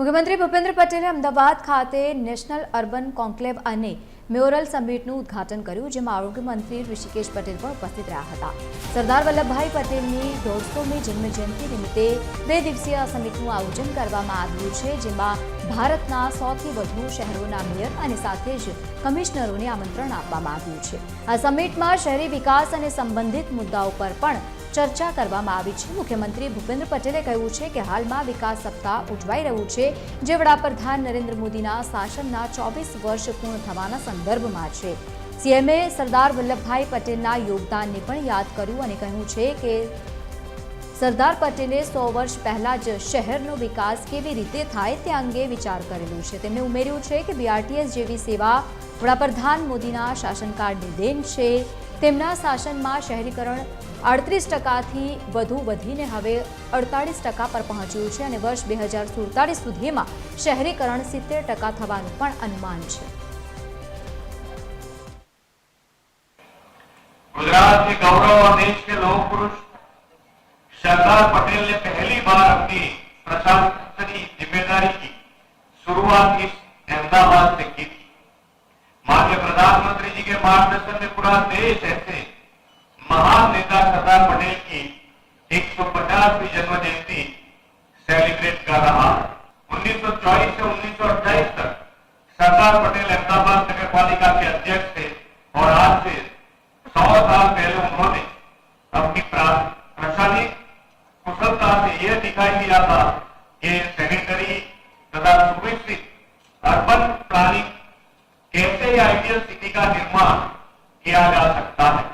મુખ્યમંત્રી ભૂપેન્દ્ર પટેલે અમદાવાદ ખાતે નેશનલ અર્બન કોન્ક્લેવ અને મ્યોરલ સમિટનું ઉદ્ઘાટન કર્યું, જેમાં આરોગ્યમંત્રી ઋષિકેશ પટેલ પણ ઉપસ્થિત રહ્યા હતા. સરદાર વલ્લભભાઈ પટેલની દોઢસોમી જન્મજયંતિ નિમિત્તે બે દિવસીય સમિટનું આયોજન કરવામાં આવ્યું છે, જેમાં ભારતના સૌથી વધુ શહેરોના મેયર અને સાથે જ કમિશનરોને આમંત્રણ આપવામાં આવ્યું છે. આ સમિટમાં શહેરી વિકાસ અને સંબંધિત મુદ્દાઓ પર પણ ચર્ચા કરવામાં આવી છે. મુખ્યમંત્રી ભૂપેન્દ્ર પટેલે કહ્યું છે કે હાલમાં વિકાસ સપ્તાહ ઉજવાઈ રહ્યું છે, જે વડાપ્રધાન નરેન્દ્ર મોદીના શાસનના ચોવીસ વર્ષ પૂર્ણ થવાના સંદર્ભમાં છે. સીએમએ સરદાર વલ્લભભાઈ પટેલના યોગદાનને પણ યાદ કર્યું અને કહ્યું છે કે સરદાર પટેલે સો વર્ષ પહેલા જ શહેરનો વિકાસ કેવી રીતે થાય તે અંગે વિચાર કરેલું છે. તેમણે ઉમેર્યું છે કે બીઆરટીએસ જેવી સેવા વડાપ્રધાન મોદીના શાસનકાળની દેન છે. તેમના શાસનમાં શહેરીકરણ અડત્રીસ ટકાથી વધુ વધીને હવે અડતાળીસ ટકા પર પહોંચ્યું છે અને વર્ષ બે હજાર સુડતાલીસ સુધીમાં શહેરીકરણ સિત્તેર ટકા થવાનું પણ અનુમાન છે गुजरात के गौरव और देश के लोक पुरुष सरदार पटेल ने पहली बार अपनी प्रशासनिक जिम्मेदारी की शुरुआत इस अहमदाबाद से की थी मार्गदर्शन में पूरा देश ऐसे महान नेता सरदार पटेल की 150वीं जन्म जयंती सेलिब्रेट कर रहा है। 1924 से 1928 तक सरदार पटेल अहमदाबाद नगर पालिका के अध्यक्ष थे और आज से सौ साल पहले उन्होंने अपनी प्रशासनिक कुशलता से यह दिखाई दिया था कि सैनिटरी तथा सुविकसित का निर्माण किया जा सकता है